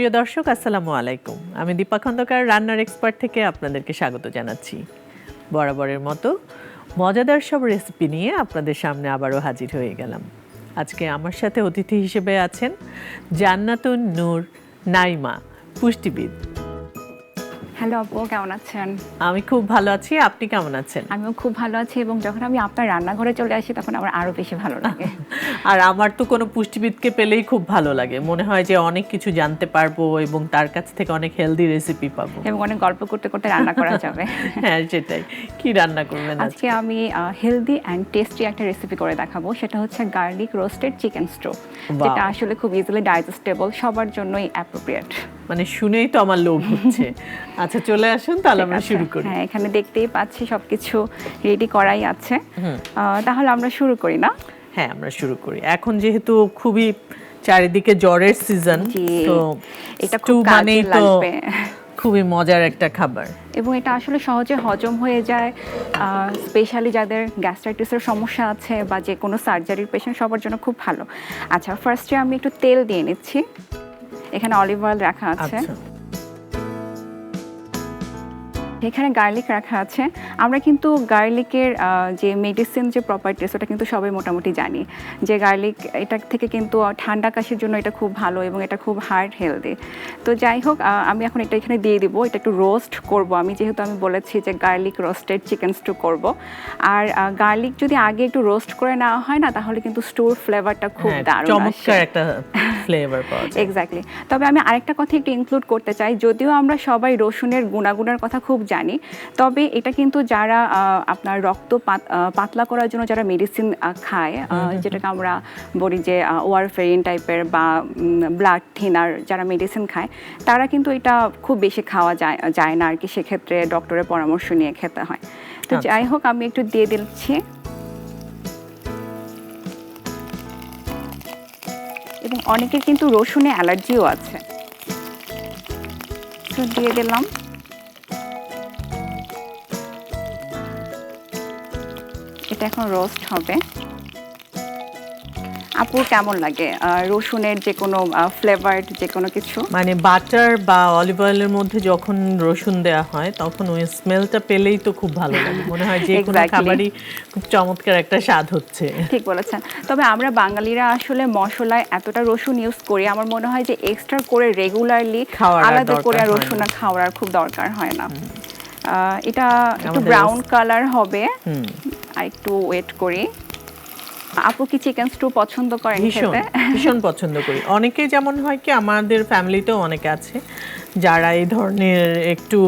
প্রিয় দর্শক, আসসালামু আলাইকুম। আমি দীপা খন্দকার, রান্নার এক্সপার্ট থেকে আপনাদেরকে স্বাগত জানাচ্ছি। বরাবরের মতো মজাদার সব রেসিপি নিয়ে আপনাদের সামনে আবারও হাজির হয়ে গেলাম। আজকে আমার সাথে অতিথি হিসেবে আছেন জান্নাতুন নূর নাইমা, পুষ্টিবিদ। হ্যালো আপু কেমন আছেন? আমি খুব ভালো আছি আপনি কেমন আছেন? আমিও খুব ভালো আছি এবং যখন আমি আপনার রান্নাঘরে চলে আসি তখন আমার আরও বেশি ভালো লাগে। আর আমার তো কোনো পুষ্টিবিদকে পেলেই খুব ভালো লাগে। মনে হয় যে অনেক কিছু জানতে পারব এবং তার কাছ থেকে অনেক হেলদি রেসিপি পাবো। এবং অনেক গল্প করতে করতে রান্না করা যাবে। হ্যাঁ সেটাই। কি রান্না করবেন আজকে? আজকে আমি হেলদি অ্যান্ড টেস্টি একটা রেসিপি করে দেখাবো। সেটা হচ্ছে গার্লিক রোস্টেড চিকেন স্টো যেটা আসলে খুব ইজিলি ডাইজেস্টেবল সবার জন্যই অ্যাপ্রোপ্রিয়েট মানে শুনেই তো আমার লোভ হচ্ছে। আচ্ছা চলে আসুন তাহলে আমরা শুরু করি। হ্যাঁ এখানে দেখতেই পাচ্ছি সবকিছু রেডি করাই আছে। তাহলে আমরা শুরু করি না? হ্যাঁ আমরা শুরু করি। এখন যেহেতু খুবই চারিদিকে জ্বরের সিজন তো এটা খুব কাজে তো। খুবই মজার একটা খাবার। এবং এটা আসলে সহজে হজম হয়ে যায়। স্পেশালি যাদের গ্যাস্ট্রাইটিসের সমস্যা আছে বা যে কোনো সার্জারির পেশেন্ট সবার জন্য খুব ভালো। আচ্ছা ফার্স্টে আমি একটু তেল দিয়ে নিচ্ছি। এখানে অলিভ অয়েল রাখা আছে। আচ্ছা। এখানে গার্লিক রাখা আছে। আমরা কিন্তু গার্লিকের যে মেডিসিন যে প্রপার্টিস ওটা কিন্তু সবাই মোটামুটি জানি। যে গার্লিক এটা থেকে কিন্তু ঠান্ডা কাশির জন্য এটা খুব ভালো এবং এটা খুব হার্ট হেলদি তো যাই হোক আমি এখন এটা এখানে দিয়ে দিব। এটা একটু রোস্ট করব। আমি যেহেতু আমি বলেছি যে গার্লিক রোস্টেড চিকেন স্টু করব। আর গার্লিক যদি আগে একটু রোস্ট করে নেওয়া হয় না তাহলে কিন্তু স্টোর ফ্লেভারটা খুব হ্যাঁ, দারুণ আসে। চমৎকার একটা ফ্লেভার পাওয়া যায়। এক্স্যাক্টলি তবে আমি আরেকটা কথা একটু ইনক্লুড করতে চাই। যদিও আমরা সবাই রসুনের গুণাগুণের কথা খুব জানি। তবে এটা কিন্তু যারা আপনার রক্ত পাতলা করার জন্য যারা মেডিসিন খায় যেটাকে আমরা বলি যে ওয়ারফেরিন টাইপের বা ব্লাড থিনার যারা মেডিসিন খায় তারা কিন্তু এটা খুব বেশি খাওয়া যায় যায় না আর কি সেক্ষেত্রে ডক্টরের পরামর্শ নিয়ে খেতে হয়। তো আচ্ছা। যাই হোক আমি একটু দিয়ে দিচ্ছি। এবং অনেকের কিন্তু রসুনে অ্যালার্জিও আছে। দিয়ে দিলাম। এটা এখন রোস্ট হবে। আপুর কেমন লাগে? রসুনের যে কোনো ফ্লেভার যে কোনো কিছু? মানে বাটার বা অলিভ অয়েলের মধ্যে যখন রসুন দেওয়া হয় তখন ওই স্মেলটা পেলেই তো খুব ভালো লাগে। মনে হয় যে কোনো খাবারই খুব চমৎকার একটা স্বাদ হচ্ছে। ঠিক বলেছেন। তবে আমরা বাঙালিরা আসলে মশলায় এতটা রসুন ইউজ করি আমার মনে হয় যে এক্সট্রা করে রেগুলারলি আলাদা করে রসুন খাওয়ার খুব দরকার হয় না। এটা একটু ব্রাউন কালার হবে। আর একটু ওয়েট করি। আপু কি চিকেন স্টু পছন্দ করেন ভীষণ খেতে? ভীষণ পছন্দ করি। অনেকে যেমন হয় কি আমাদের ফ্যামিলিতেও অনেকে আছে যারা এই ধরনের একটু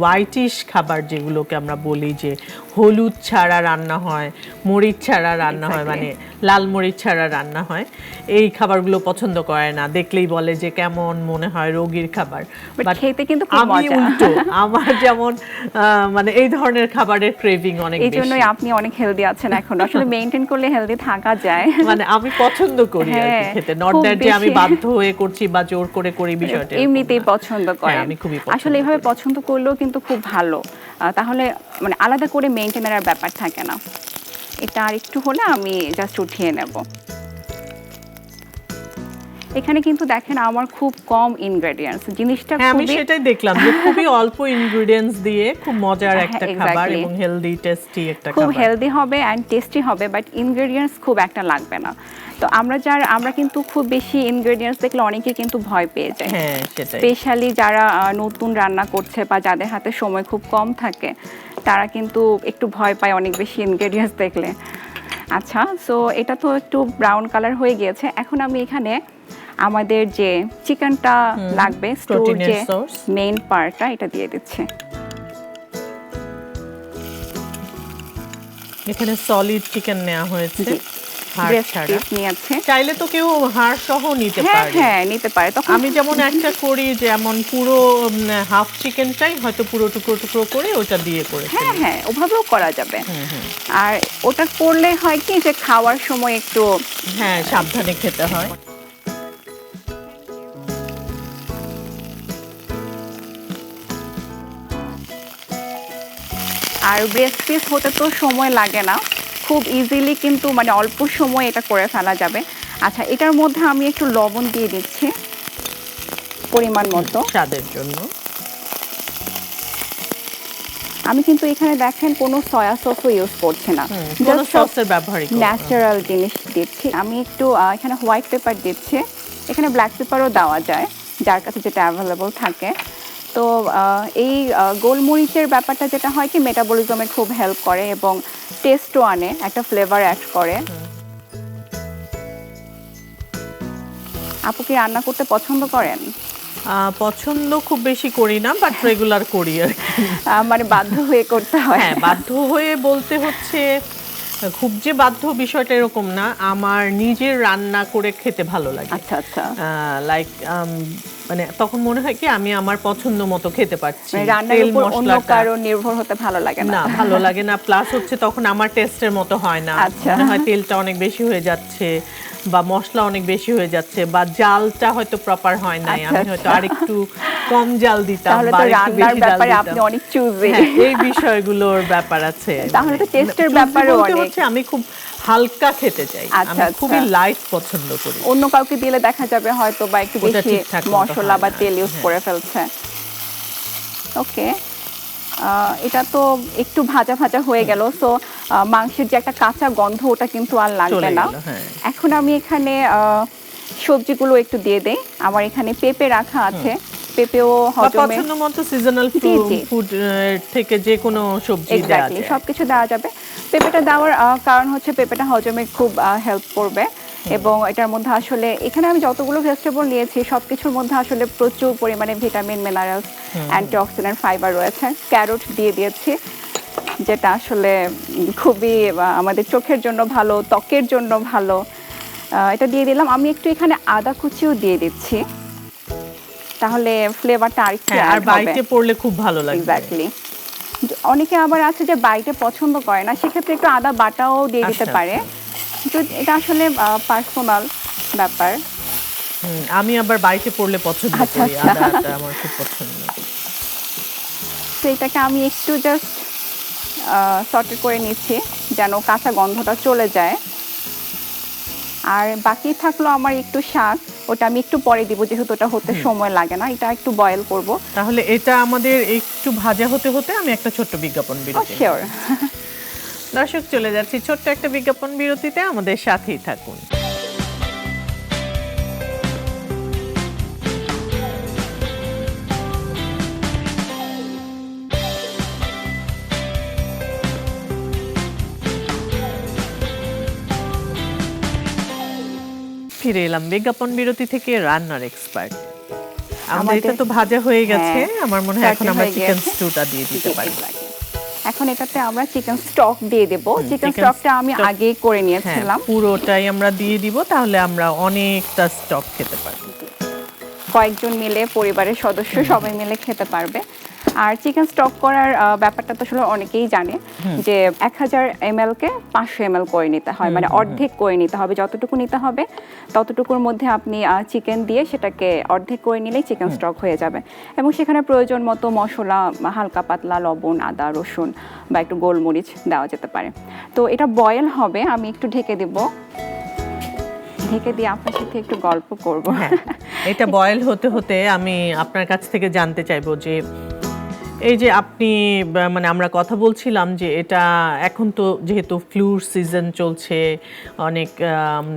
হোয়াইটিশ খাবার যেগুলোকে আমরা বলি যে হলুদ ছাড়া রান্না হয় মরিচ ছাড়া রান্না হয় মানে লাল মরিচ ছাড়া রান্না হয়। এই খাবারগুলো পছন্দ করে না দেখলেই বলে যে কেমন মনে হয় রোগীর খাবার। খেতে কিন্তু আমি উল্টো আমার যেমন মানে এই ধরনের খাবারের ক্রেভিং অনেক এই জন্যই আপনি অনেক হেলদি আছেন এখন। আসলে মেনটেন করলে হেলদি থাকা যায়। মানে আমি পছন্দ করি আর কি হ্যাঁ, খেতে নট দ্যাট যে আমি বাধ্য হয়ে করছি বা জোর করে করি বিষয়টা এমনিতেই পছন্দ করেন। হ্যাঁ, আমি খুবই পছন্দ আসলে এভাবে পছন্দ করলেও কিন্তু খুব ভালো। তাহলে মানে আলাদা করে মেনটেনের আর ব্যাপার থাকে না। এটা আর একটু হলে আমি জাস্ট উঠিয়ে নেব। এখানে কিন্তু দেখেন আমার খুব কম ইনগ্রেডিয়েন্টস জিনিসটা হ্যাঁ আমি সেটাই দেখলাম যে খুবই অল্প ইনগ্রেডিয়েন্টস দিয়ে খুব মজার হ্যাঁ, একটা খাবার এবং হেলদি টেস্টি একটা খাবার। খুব হেলদি হবে অ্যান্ড টেস্টি হবে বাট ইনগ্রেডিয়েন্টস খুব একটা লাগবে না। তো আমরা যার আমরা কিন্তু খুব বেশি ইনগ্রেডিয়েন্টস দেখলে অনেকে কিন্তু ভয় পেয়ে যায়। হ্যাঁ সেটাই। স্পেশালি যারা নতুন রান্না করছে বা যাদের হাতে সময় খুব কম থাকে তারা কিন্তু একটু ভয় পায় অনেক বেশি ইনগ্রেডিয়েন্টস দেখলে। আচ্ছা সো এটা তো একটু ব্রাউন কালার হয়ে গিয়েছে। এখন আমি এখানে আমাদের যে চিকেনটা লাগবে স্টোর যে। মেইন পার্টটা এটা দিয়ে দিচ্ছে। এখানে সলিড চিকেন নেওয়া হয়েছে। ব্রেস্ট চাইলে তো কেউ হাড় সহ নিতে হ্যাঁ পারে। হ্যাঁ নিতে পারে। তখন আমি যেমন একটা করি যেমন পুরো হাফ চিকেনটাই হয়তো পুরো টুকরো টুকরো করে ওটা দিয়ে করে হ্যাঁ হ্যাঁ ওভাবেও করা যাবে। আর ওটা করলে হয় কি যে খাওয়ার সময় একটু হ্যাঁ সাবধানে খেতে হয়। আর ব্রেস্ট পিস হতে তো সময় লাগে না। খুব ইজিলি কিন্তু মানে অল্প সময় এটা করে ফেলা যাবে। আচ্ছা এটার মধ্যে আমি একটু লবণ দিয়ে দিচ্ছি পরিমাণ মতো। স্বাদের জন্য। আমি কিন্তু এখানে দেখেন কোনো সয়া সসও ইউজ করছি না। কোনো সসের ব্যবহারই করব ন্যাচারাল জিনিস দিচ্ছি। আমি একটু এখানে হোয়াইট পেপার দিচ্ছি। এখানে ব্ল্যাক পেপারও দেওয়া যায় যার কাছে যেটা অ্যাভেলেবল থাকে। তো এই গোলমরিচের ব্যাপারটা যেটা হয় কি মেটাবলিজমে খুব হেল্প করে এবং টেস্টও আনে একটা ফ্লেভার অ্যাড করে আপু কি রান্না করতে পছন্দ করেন? পছন্দ খুব বেশি করি না বাট রেগুলার করি আর মানে বাধ্য হয়ে করতে হয়। হ্যাঁ বাধ্য হয়ে বলতে হচ্ছে খুব যে বাধ্য বিষয়টা এরকম না আমার নিজের রান্না করে খেতে ভালো লাগে। আচ্ছা আচ্ছা। লাইক মানে তখন মনে হয় কি আমি আমার পছন্দ মতো খেতে পারছি। মানে রান্নার তেল উপর অন্য কারও নির্ভর হতে ভালো লাগে না। না ভালো লাগে না। প্লাস হচ্ছে তখন আমার টেস্টের মতো হয় না। আচ্ছা। মনে হয় তেলটা অনেক বেশি হয়ে যাচ্ছে বা মশলা অনেক বেশি হয়ে যাচ্ছে বা জালটা হয়তো প্রপার হয় নাই। আচ্ছা, আমি হয়তো আচ্ছা। আরেকটু কম জাল দিতাম বা আরেকটু বেশি জাল ব্যাপারে আপনি অনেক চুজি হ্যাঁ, এই বিষয়গুলোর ব্যাপার আছে। তাহলে তো মানে, টেস্টের choosy ব্যাপারেও অনেক। হচ্ছে আমি খুব হালকা খেতে চাই। আচ্ছা, আমি আচ্ছা। খুবই লাইট পছন্দ করি। অন্য কাউকে দিলে দেখা যাবে হয়তো বা একটু বেশি মশলা বা তেল ইউজ হ্যাঁ। করে ফেলছে। ওকে এটা তো একটু ভাজা ভাজা হয়ে গেল সো মাংসের যে একটা কাঁচা গন্ধ ওটা কিন্তু আর লাগবে না। হ্যাঁ। এখন আমি এখানে সবজিগুলো একটু দিয়ে দেই। আমার এখানে পেঁপে রাখা আছে। পেঁপেও হজমে। পছন্দ মতো সিজনাল। ফুড থেকে যে কোনো সবজি দেওয়া যায়। সবকিছু দেওয়া যাবে। পেঁপেটা দেওয়ার কারণ হচ্ছে পেঁপেটা হজমে খুব হেল্প করবে। এবং এটার মধ্যে আসলে এখানে আমি যতগুলো ভেজিটেবল নিয়েছি সবকিছুর মধ্যে আসলে প্রচুর পরিমাণে ভিটামিন মিনারেলস অ্যান্টিঅক্সিডেন্ট ফাইবার রয়েছে। ক্যারোট দিয়ে দিয়েছি যেটা আসলে খুবই আমাদের চোখের জন্য ভালো ত্বকের জন্য ভালো। এটা দিয়ে দিলাম। আমি একটু এখানে আদা কুচিও দিয়ে দিচ্ছি। তাহলে ফ্লেভারটা আরেকটু হ্যাঁ আর। বাইটে পড়লে খুব ভালো লাগবে। এক্স্যাক্টলি অনেকে আবার আছে যে বাইটে পছন্দ করে না সেক্ষেত্রে একটু আদা বাটাও দিয়ে দিতে আচ্ছা, পারে। যদি এটা আসলে পার্সোনাল ব্যাপার। আমি আবার বাইটে পড়লে পছন্দ আচ্ছা, করি। আচ্ছা। আদাটা আমার খুব পছন্দ। তো এটাকে আমি একটু জাস্ট সর্টেড করে নিচ্ছি যেন কাঁচা গন্ধটা চলে যায়। আর বাকি থাকল আমার একটু শাক। ওটা আমি একটু পরে দিব যেহেতু ওটা হতে সময় লাগে না এটা একটু বয়েল করব। তাহলে এটা আমাদের একটু ভাজা হতে হতে আমি একটা ছোট্ট বিজ্ঞাপন বিরতি দর্শক চলে যাচ্ছি ছোট্ট একটা বিজ্ঞাপন বিরতিতে। আমাদের সাথেই থাকুন। ফিরে এলাম। বিজ্ঞাপন বিরতি থেকে রান্নার এক্সপার্ট আমাদের এটা তো ভাজা হয়ে গেছে। হ্যাঁ, আমার মনে হয় এখন আমরা চিকেন স্টুটা দিয়ে দিতে পারি। এখন এটাতে আমরা চিকেন স্টক দিয়ে দেব। চিকেন স্টকটা আমি আগেই করে হ্যাঁ নিয়েছিলাম পুরোটাই আমরা দিয়ে দিব তাহলে আমরা অনেকটা স্টক খেতে পারব। কয়েকজন মিলে পরিবারের সদস্য সবাই মিলে খেতে পারবে। আর চিকেন স্টক করার ব্যাপারটা তো আসলে অনেকেই জানে যে এক হাজার এম কে পাঁচশো এম করে নিতে হয় মানে অর্ধেক করে নিতে হবে যতটুকু নিতে হবে ততটুকুর মধ্যে আপনি চিকেন দিয়ে সেটাকে অর্ধেক করে নিলেই চিকেন স্টক হয়ে যাবে। এবং সেখানে প্রয়োজন মতো মশলা হালকা পাতলা লবণ আদা রসুন বা একটু গোলমরিচ দেওয়া যেতে পারে। তো এটা বয়েল হবে আমি একটু ঢেকে দেব। ঢেকে দিয়ে আপনার সাথে একটু গল্প করব। হ্যাঁ এটা বয়েল হতে হতে আমি আপনার কাছ থেকে জানতে চাইব যে এই যে আপনি মানে আমরা কথা বলছিলাম যে এটা এখন তো যেহেতু ফ্লুর সিজন চলছে অনেক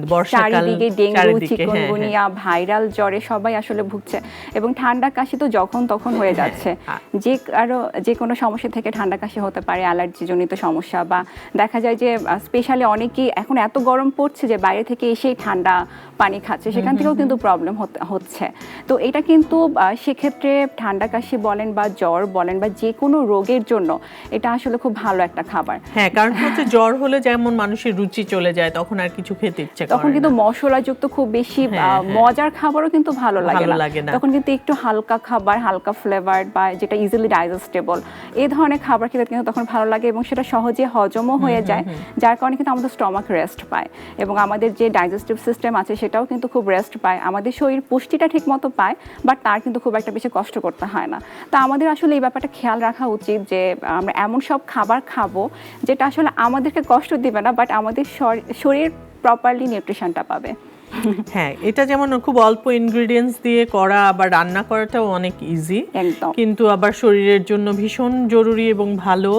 বর্ষাকাল ডেঙ্গু হ্যাঁ, হ্যাঁ। চিকনগুনিয়া ভাইরাল জ্বরে সবাই আসলে ভুগছে এবং ঠান্ডা কাশি তো যখন তখন হয়ে যাচ্ছে হ্যাঁ। যে আরও যে কোনো সমস্যা থেকে ঠান্ডা কাশি হতে পারে অ্যালার্জি জনিত সমস্যা বা দেখা যায় যে স্পেশালি অনেকেই এখন এত গরম পড়ছে যে বাইরে থেকে এসেই ঠান্ডা পানি খাচ্ছে সেখান থেকেও কিন্তু প্রবলেম হচ্ছে তো এটা কিন্তু সেক্ষেত্রে ঠান্ডা কাশি বলেন বা জ্বর বলেন বা যে কোনো রোগের জন্য এটা আসলে খুব ভালো একটা খাবার। হ্যাঁ কারণ হচ্ছে জ্বর হলে যেমন মানুষের রুচি চলে যায় তখন আর কিছু খেতে ইচ্ছে করে তখন কিন্তু। মশলাযুক্ত খুব বেশি হ্যাঁ, হ্যাঁ। মজার খাবারও কিন্তু ভালো লাগে না। তখন কিন্তু একটু হালকা খাবার হালকা ফ্লেভার বা যেটা ইজিলি ডাইজেস্টেবল এই ধরনের খাবার খেতে কিন্তু তখন ভালো লাগে এবং সেটা সহজে হজমও হয়ে যায়। যার কারণে কিন্তু আমাদের স্টমাক রেস্ট পায় এবং আমাদের যে ডাইজেস্টিভ সিস্টেম আছে সেটাও কিন্তু খুব রেস্ট পায়। আমাদের শরীর পুষ্টিটা ঠিক মতো পায় বাট তার কিন্তু খুব একটা বেশি কষ্ট করতে হয় না। তা আমাদের আসলে এই ব্যাপারটা খেয়াল রাখা উচিত যে আমরা এমন সব খাবার খাব যেটা আসলে আমাদেরকে কষ্ট দিবে না বাট আমাদের শর- শরীর প্রপারলি নিউট্রিশনটা পাবে। হ্যাঁ এটা যেমন খুব অল্প ইনগ্রেডিয়েন্টস দিয়ে করা আবার রান্না করাটাও অনেক ইজি কিন্তু আবার শরীরের জন্য ভীষণ জরুরি এবং ভালো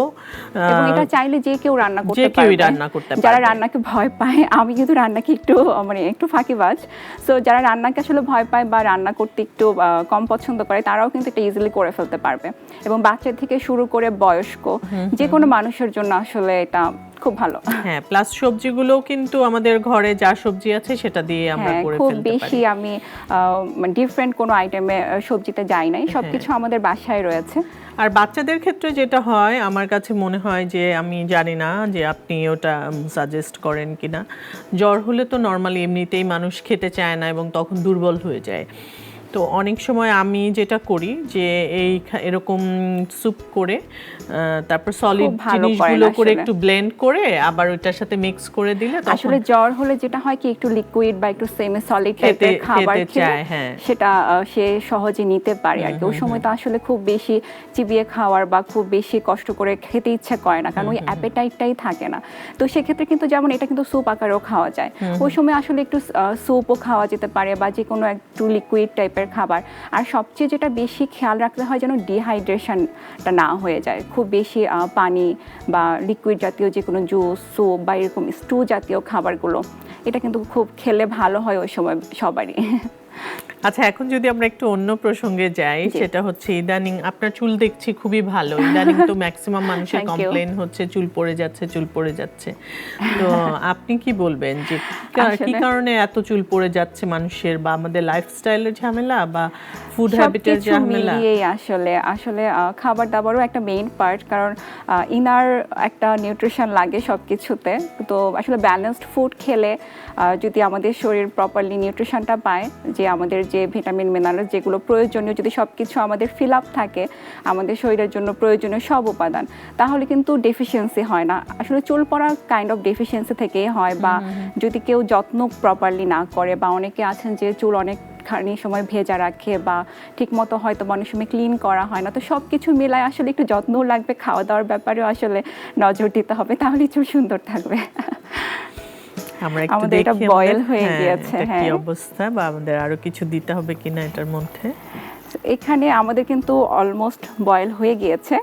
এবং এটা চাইলে যে কেউ রান্না করতে পারে যে রান্না করতে পারে যারা রান্নাকে ভয় পায় আমি কিন্তু রান্নাকে একটু মানে একটু ফাঁকিবাজ। সো যারা রান্নাকে আসলে ভয় পায় বা রান্না করতে একটু কম পছন্দ করে তারাও কিন্তু এটা ইজিলি করে ফেলতে পারবে। এবং বাচ্চা থেকে শুরু করে বয়স্ক যে কোনো মানুষের জন্য আসলে এটা খুব ভালো। হ্যাঁ প্লাস সবজিগুলোও কিন্তু আমাদের ঘরে যা সবজি আছে সেটা দিয়ে আমরা হ্যাঁ করে খুব বেশি আমি ডিফারেন্ট কোনো আইটেমে সবজিতে যাই নাই। সবকিছু আমাদের বাসায় রয়েছে। আর বাচ্চাদের ক্ষেত্রে যেটা হয় আমার কাছে মনে হয় যে আমি জানি না যে আপনি ওটা সাজেস্ট করেন কিনা। জ্বর হলে তো নর্মালি এমনিতেই মানুষ খেতে চায় না এবং তখন দুর্বল হয়ে যায়। তো অনেক সময় আমি যেটা করি যে এই এরকম স্যুপ করে তারপর সলিড জিনিসগুলো করে একটু ব্লেন্ড করে আবার ওইটার সাথে মিক্স করে দিলে আসলে জ্বর হলে যেটা হয় কি একটু লিকুইড বা একটু সেমি সলিড খেতে- টাইপের খাবার খেতে খেলে চায়, হ্যাঁ। সেটা সে সহজে নিতে পারে। আর কি। ওই সময় তো আসলে খুব বেশি চিবিয়ে খাওয়ার বা খুব বেশি কষ্ট করে খেতে ইচ্ছে করে না কারণ ওই অ্যাপেটাইটটাই থাকে না। তো সেক্ষেত্রে কিন্তু যেমন এটা কিন্তু স্যুপ আকারেও খাওয়া যায়। ওই সময় আসলে একটু স্যুপও খাওয়া যেতে পারে বা যে কোনো একটু লিকুইড টাইপের খাবার। আর সবচেয়ে যেটা বেশি খেয়াল রাখতে হয় যেন ডিহাইড্রেশনটা না হয়ে যায়। খুব বেশি পানি বা লিকুইড জাতীয় যে কোনো জুস সোপ বা এরকম স্টু জাতীয় খাবারগুলো, এটা কিন্তু খুব খেলে ভালো হয় ওই সময় সবারই। আচ্ছা এখন যদি আমরা একটু অন্য প্রসঙ্গে যাই সেটা হচ্ছে ইদানিং আপনার চুল দেখছি খুবই ভালো। ইদানিং তো ম্যাক্সিমাম মানুষের কমপ্লেন হচ্ছে চুল পড়ে যাচ্ছে চুল পড়ে যাচ্ছে। তো আপনি কি বলবেন যে কি কারণে এত চুল পড়ে যাচ্ছে মানুষের বা আমাদের লাইফস্টাইলের ঝামেলা বা ফুড হ্যাবিটের ঝামেলা? আসলে আসলে খাবার দাবারও একটা মেইন পার্ট কারণ ইনার একটা নিউট্রিশন লাগে সব কিছুতে তো আসলে ব্যালেন্সড ফুড খেলে যদি আমাদের শরীর প্রপারলি নিউট্রিশনটা পায় যে আমাদের যে ভিটামিন মিনারেল যেগুলো প্রয়োজনীয় যদি সব কিছু আমাদের ফিল আপ থাকে আমাদের শরীরের জন্য প্রয়োজনীয় সব উপাদান তাহলে কিন্তু ডেফিসিয়েন্সি হয় না। আসলে চুল পড়া কাইন্ড অফ ডেফিসিয়েন্সি থেকেই হয় বা যদি কেউ যত্ন প্রপারলি না করে বা অনেকে আছেন যে চুল অনেক খানি সময় ভেজা রাখে বা ঠিকমতো হয়তো অনেক সময় ক্লিন করা হয় না তো সব কিছু মিলায় আসলে একটু যত্নও লাগবে খাওয়া দাওয়ার ব্যাপারেও আসলে নজর দিতে হবে তাহলে চুল সুন্দর থাকবে। আমরা একটু আমাদের এটা আমাদের- হয়ে হ্যাঁ, গিয়েছে, এটা কি হ্যাঁ। অবস্থা বা আমাদের আরও কিছু দিতে হবে কিনা এটার মধ্যে? এখানে আমাদের কিন্তু অলমোস্ট বয়েল হয়ে গিয়েছে।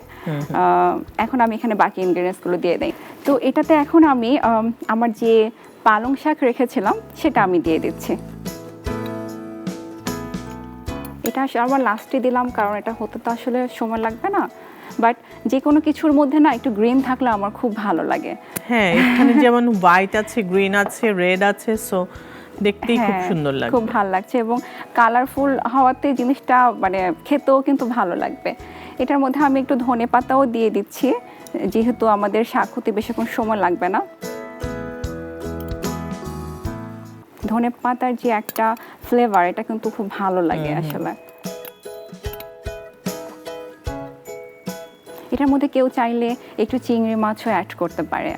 এখন আমি এখানে বাকি ইনগ্রিডিয়েন্টসগুলো দিয়ে দিই। তো এটাতে এখন আমি আমার যে পালং শাক রেখেছিলাম সেটা আমি দিয়ে দিচ্ছি। এটা আবার লাস্টে দিলাম কারণ এটা হতে তো আসলে সময় লাগবে না। বাট যে কোনো কিছুর মধ্যে না একটু গ্রিন থাকলে আমার খুব ভালো লাগে। হ্যাঁ এখানে যেমন হোয়াইট আছে গ্রিন আছে রেড আছে সো দেখতেই খুব হ্যাঁ, সুন্দর লাগবে খুব ভালো লাগছে এবং কালারফুল হওয়াতে জিনিসটা মানে খেতেও কিন্তু ভালো লাগবে। এটার মধ্যে আমি একটু ধনে পাতাও দিয়ে দিচ্ছি যেহেতু আমাদের শাক হতে বেশিক্ষণ সময় লাগবে না। ধনে পাতার যে একটা ফ্লেভার এটা কিন্তু খুব ভালো লাগে আসলে। এটার মধ্যে কেউ চাইলে একটু চিংড়ি মাছও অ্যাড করতে পারে।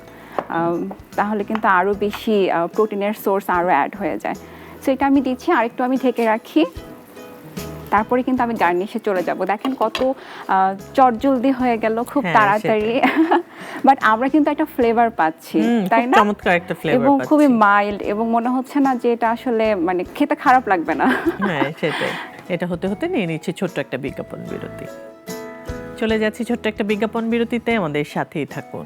তাহলে কিন্তু আরও বেশি প্রোটিনের সোর্স আরও অ্যাড হয়ে যায়। সো এটা আমি দিচ্ছি আর একটু আমি ঢেকে রাখি। তারপরে কিন্তু আমি গার্নিশে চলে যাব। দেখেন কত চটজলদি হয়ে গেল খুব হ্যাঁ, তাড়াতাড়ি। বাট আমরা কিন্তু একটা ফ্লেভার পাচ্ছি তাই না? চমৎকার একটা ফ্লেভার এবং খুবই মাইল্ড এবং মনে হচ্ছে না যে এটা আসলে মানে খেতে খারাপ লাগবে না। হ্যাঁ সেটাই। এটা হতে হতে নিয়ে নিচ্ছি ছোট্ট একটা বিজ্ঞাপন বিরতি। চলে যাচ্ছি ছোট্ট একটা বিজ্ঞাপন বিরতিতে। আমাদের সাথেই থাকুন।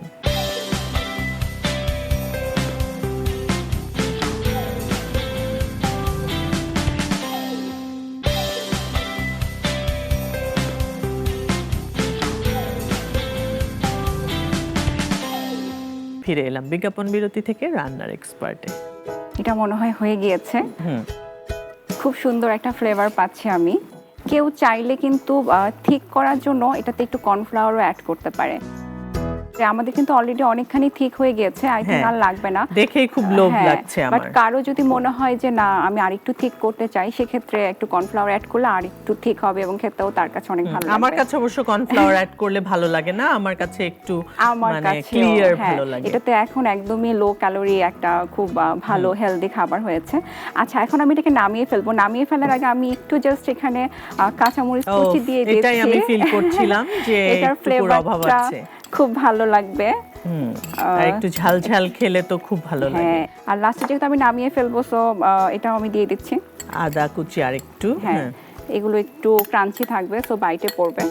ফিরে এলাম বিজ্ঞাপন বিরতি থেকে রান্নার এক্সপার্টে। এটা মনে হয় হয়ে গিয়েছে। খুব সুন্দর একটা ফ্লেভার পাচ্ছি আমি। কেউ চাইলে কিন্তু ঠিক করার জন্য এটাতে একটু কর্নফ্লাওয়ারও অ্যাড করতে পারে। যে আমাদের কিন্তু অলরেডি অনেকখানি ঠিক হয়ে গিয়েছে আই থিঙ্ক হ্যাঁ। আর লাগবে না। দেখেই খুব লোভ লাগছে আমার। বাট কারও যদি মনে হয় যে না আমি আরেকটু ঠিক করতে চাই সেক্ষেত্রে একটু কর্নফ্লাওয়ার অ্যাড করলে আর একটু ঠিক হবে এবং খেতেও তার কাছে অনেক ভালো আমার কাছে অবশ্য কর্নফ্লাওয়ার অ্যাড করলে ভালো লাগে না। আমার কাছে একটু মানে ক্লিয়ার ভালো লাগে। এটাতে এখন একদমই লো ক্যালোরি একটা খুব ভালো হেলদি খাবার হয়েছে। আচ্ছা এখন আমি এটাকে নামিয়ে ফেলব। নামিয়ে ফেলার আগে আমি একটু জাস্ট এখানে কাঁচামরিচ কুচি দিয়ে দিচ্ছি। এটাই আমি ফিল করছিলাম যে এটার ফ্লেভারটা আছে। খুব ভালো লাগবে। আর একটু ঝাল ঝাল খেলে তো খুব ভালো লাগে। হ্যাঁ আর লাস্টে যেহেতু আমি নামিয়ে ফেলব সো এটাও আমি দিয়ে দিচ্ছি। আদা কুচি আর একটু হ্যাঁ হ্যাঁ। এগুলো একটু ক্রাঞ্চি থাকবে সো বাইটে পড়বে।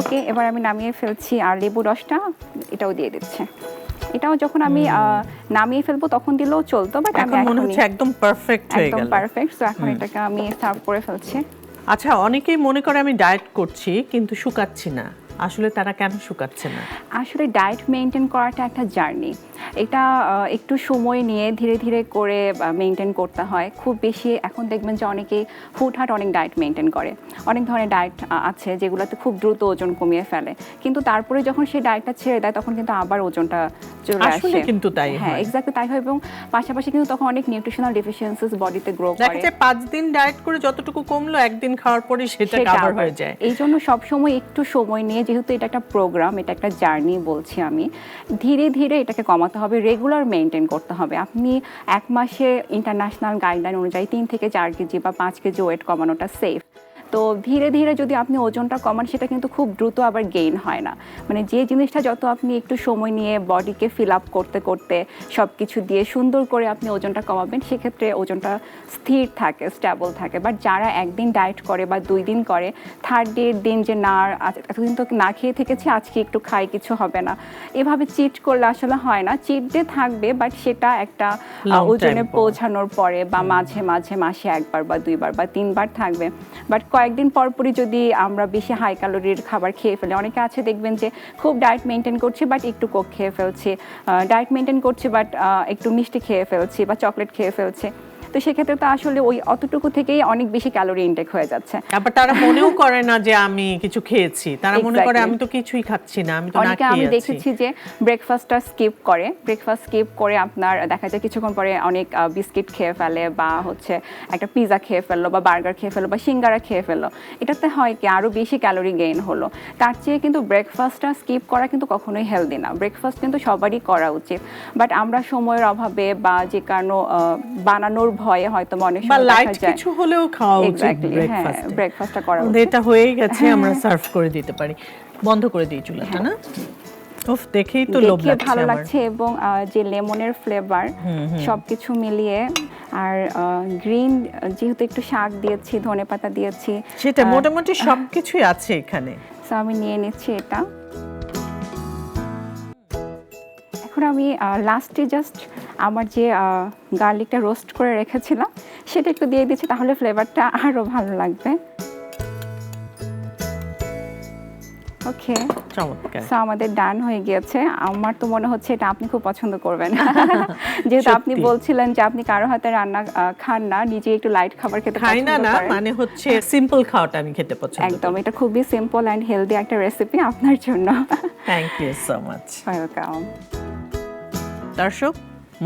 ওকে এবার আমি নামিয়ে ফেলছি আর লেবু রসটা এটাও দিয়ে দিচ্ছি। এটাও যখন আমি নামিয়ে ফেলব তখন দিলেও চলতো বাট আমি এখন মনে হচ্ছে একদম পারফেক্ট হয়ে একদম পারফেক্ট সো এখন এটাকে আমি সার্ভ করে ফেলছি। আচ্ছা অনেকেই মনে করে আমি ডায়েট করছি কিন্তু শুকাচ্ছি না। আসলে তারা কেন শুকাচ্ছে না? আসলে ডায়েট মেনটেন করাটা একটা জার্নি এটা একটু সময় নিয়ে ধীরে ধীরে করে মেনটেন করতে হয়। খুব বেশি এখন দেখবেন যে অনেকেই হুটহাট অনেক ডায়েট মেনটেন করে। অনেক ধরনের ডায়েট আছে যেগুলোতে খুব দ্রুত ওজন কমিয়ে ফেলে। কিন্তু তারপরে যখন সেই ডায়েটটা ছেড়ে দেয় তখন কিন্তু আবার ওজনটা চলে আসে। কিন্তু তাই হ্যাঁ। এক্স্যাক্টলি তাই হয় এবং পাশাপাশি কিন্তু তখন অনেক নিউট্রিশনাল ডেফিসিয়েন্সিস বডিতে গ্রো দেখা করে। যায় পাঁচ দিন ডায়েট করে যতটুকু কমলো একদিন খাওয়ার পরে সেটা কাভার। হয়ে যায়। এই জন্য সবসময় একটু সময় নিয়ে যেহেতু এটা একটা প্রোগ্রাম এটা একটা জার্নি বলছি আমি, ধীরে ধীরে এটাকে কমাতে হবে রেগুলার মেনটেন করতে হবে। আপনি এক মাসে ইন্টারন্যাশনাল গাইডলাইন অনুযায়ী তিন থেকে চার কেজি বা পাঁচ কেজি ওয়েট কমানোটা সেফ তো ধীরে ধীরে যদি আপনি ওজনটা কমান সেটা কিন্তু খুব দ্রুত আবার গেইন হয় না। মানে যে জিনিসটা যত আপনি একটু সময় নিয়ে বডিকে ফিল আপ করতে করতে সব কিছু দিয়ে সুন্দর করে আপনি ওজনটা কমাবেন সেক্ষেত্রে ওজনটা স্থির থাকে স্টেবল থাকে। বাট যারা একদিন ডায়েট করে বা দুই দিন করে থার্ড ডে দিন যে না এতদিন তো না খেয়ে থেকেছি আজকে একটু খাই কিছু হবে না। এভাবে চিট করলে আসলে হয় না। চিট ডে থাকবে বাট সেটা একটা ওজনে পৌঁছানোর পরে বা মাঝে মাঝে মাসে একবার বা দুইবার বা তিনবার থাকবে। বাট কয়েকদিন পরপরই যদি আমরা বেশি হাই ক্যালোরির খাবার খেয়ে ফেলি, অনেকে আছে দেখবেন যে খুব ডায়েট মেনটেন করছি বাট একটু কোক খেয়ে ফেলছে ডায়েট মেনটেন করছি বাট একটু মিষ্টি খেয়ে ফেলছি, বা চকলেট খেয়ে ফেলছে। তো সেক্ষেত্রে তো আসলে ওই অতটুকু থেকেই অনেক বেশি ক্যালোরি ইনটেক হয়ে যাচ্ছে। তারপর তারা মনেও করে না যে আমি কিছু খেয়েছি। তারা মনে করে আমি তো কিছুই খাচ্ছি না আমি তো না অনেকে আমি দেখেছি যে ব্রেকফাস্টটা স্কিপ করে। ব্রেকফাস্ট স্কিপ করে আপনার দেখা যায় কিছুক্ষণ পরে অনেক বিস্কিট খেয়ে ফেলে বা হচ্ছে একটা পিৎজা খেয়ে ফেলল বা বার্গার খেয়ে ফেলল বা সিঙ্গারা খেয়ে ফেলল। এটাতে হয় কি আরও বেশি ক্যালোরি গেইন হলো। তার চেয়ে কিন্তু ব্রেকফাস্টটা স্কিপ করা কিন্তু কখনোই হেলদি না। ব্রেকফাস্ট কিন্তু সবারই করা উচিত। বাট আমরা সময়ের অভাবে বা যে কারণে বানানোর ভয়ে হয়তো অনেক বা লাইট কিছু হলেও খাওয়া উচিত হ্যাঁ ব্রেকফাস্টে ব্রেকফাস্টটা করা উচিত। এটা হয়েই গেছে আমরা সার্ভ করে দিতে পারি। বন্ধ করে দিই চুলাটা না? উফ দেখেই তো লোভ লাগছে ভালো লাগছে এবং যে লেমনের ফ্লেভার সবকিছু মিলিয়ে আর গ্রিন যেহেতু একটু শাক দিয়েছি ধনেপাতা দিয়েছি সেটা মোটামুটি সবকিছুই আছে এখানে। সো আমি নিয়ে নিচ্ছি এটা। এখন আমি লাস্টে জাস্ট আমার যে গার্লিকটা রোস্ট করে রেখেছিলাম সেটা একটু দিয়ে দিচ্ছি তাহলে ফ্লেভারটা আরও ভালো লাগবে। ওকে। সো আমাদের ডান হয়ে গিয়েছে। আমার তো মনে হচ্ছে এটা আপনি খুব পছন্দ করবেন। যেহেতু আপনি বলছিলেন যে আপনি কারও হাতে রান্না খান না নিজে একটু লাইট খাবার খেতে খাই না না মানে হচ্ছে সিম্পল খাওয়াটা আমি খেতে পছন্দ একদম এটা খুবই সিম্পল অ্যান্ড হেলদি একটা রেসিপি আপনার জন্য। Thank you so much welcome দর্শক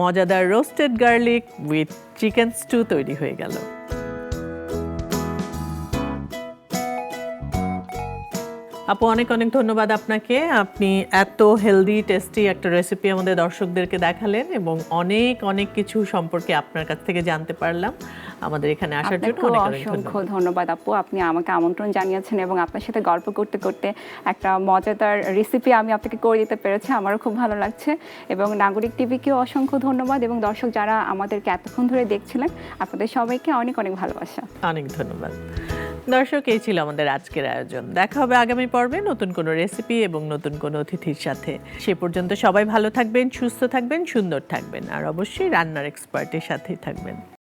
মজাদার roasted garlic with chicken stew তৈরি হয়ে গেল। আপু অনেক অনেক ধন্যবাদ আপনাকে। আপনি এত হেলদি টেস্টি একটা রেসিপি আমাদের দর্শকদেরকে দেখালেন এবং অনেক অনেক কিছু সম্পর্কে আপনার কাছ থেকে জানতে পারলাম। আমাদের এখানে আসার জন্য অনেক অসংখ্য ধন্যবাদ। আপু। আপনি আমাকে আমন্ত্রণ জানিয়েছেন এবং আপনার সাথে গল্প করতে করতে একটা মজাদার রেসিপি আমি আপনাকে করে দিতে পেরেছি। আমারও খুব ভালো লাগছে এবং নাগরিক টিভিকেও অসংখ্য ধন্যবাদ এবং দর্শক যারা আমাদেরকে এতক্ষণ ধরে দেখছিলেন আপনাদের সবাইকে অনেক অনেক ভালোবাসা। অনেক ধন্যবাদ। দর্শক এই ছিল আমাদের আজকের আয়োজন। দেখা হবে আগামী পর্বে নতুন কোনো রেসিপি এবং নতুন কোনো অতিথির সাথে। সে পর্যন্ত সবাই ভালো থাকবেন, সুস্থ থাকবেন, সুন্দর থাকবেন। আর অবশ্যই রান্নার এক্সপার্টের সাথেই থাকবেন।